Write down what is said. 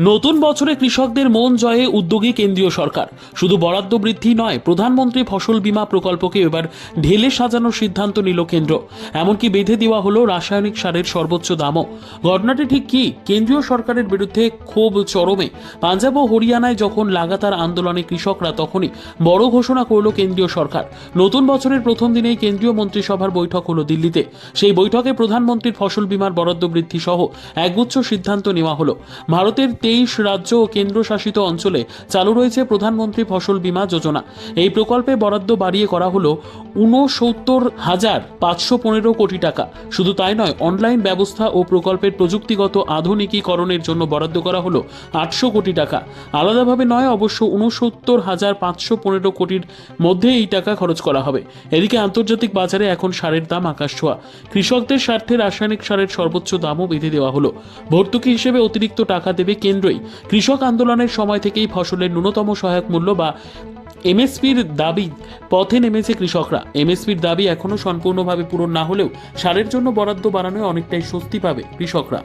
নতুন বছরে কৃষকদের মন জয়ে উদ্যোগী কেন্দ্রীয় সরকার। শুধু বরাদ্দ বৃদ্ধি নয়, প্রধানমন্ত্রী ফসল বীমা প্রকল্পকে এবার ঢেলে সাজানোর সিদ্ধান্ত নিল কেন্দ্র। এমনকি বেঁধে দেওয়া হলো রাসায়নিক সারের সর্বোচ্চ দামও। ঘটনাটি ঠিক কি? কেন্দ্রীয় সরকারের বিরুদ্ধে ক্ষোভ চরমে। পাঞ্জাব ও হরিয়ানায় যখন লাগাতার আন্দোলনে কৃষকরা, তখনই বড় ঘোষণা করল কেন্দ্রীয় সরকার। নতুন বছরের প্রথম দিনেই কেন্দ্রীয় মন্ত্রিসভার বৈঠক হলো দিল্লিতে। সেই বৈঠকে প্রধানমন্ত্রীর ফসল বীমার বরাদ্দ বৃদ্ধি সহ একগুচ্ছ সিদ্ধান্ত নেওয়া হলো। ভারতের তেইশ রাজ্য ও কেন্দ্রশাসিত অঞ্চলে চালু রয়েছে প্রধানমন্ত্রী ফসল বীমা যোজনা। এই প্রকল্পে বরাদ্দ বাড়িয়ে করা হলো ঊনসত্তর হাজার পাঁচশো পনেরো কোটি টাকা। শুধু তাই নয়, অনলাইন ব্যবস্থা ও প্রকল্পের প্রযুক্তিগত আধুনিকীকরণের জন্য বরাদ্দ করা হলো আটশো কোটি টাকা। আলাদাভাবে নয়, অবশ্য ঊনসত্তর হাজার পাঁচশো পনেরো কোটির মধ্যে এই টাকা খরচ করা হবে। এদিকে আন্তর্জাতিক বাজারে এখন সারের দাম আকাশ ছোঁয়া। কৃষকদের স্বার্থে রাসায়নিক সারের সর্বোচ্চ দামও বেঁধে দেওয়া হলো। ভর্তুকি হিসেবে অতিরিক্ত টাকা দেবে কেন্দ্রই। কৃষক আন্দোলনের সময় থেকেই ফসলের ন্যূনতম সহায়ক মূল্য বা এমএসপির দাবি পথে নেমেছে কৃষকরা। এমএসপির দাবি এখনও সম্পূর্ণভাবে পূরণ না হলেও সারের জন্য বরাদ্দ বাড়ানোয় অনেকটাই স্বস্তি পাবে কৃষকরা।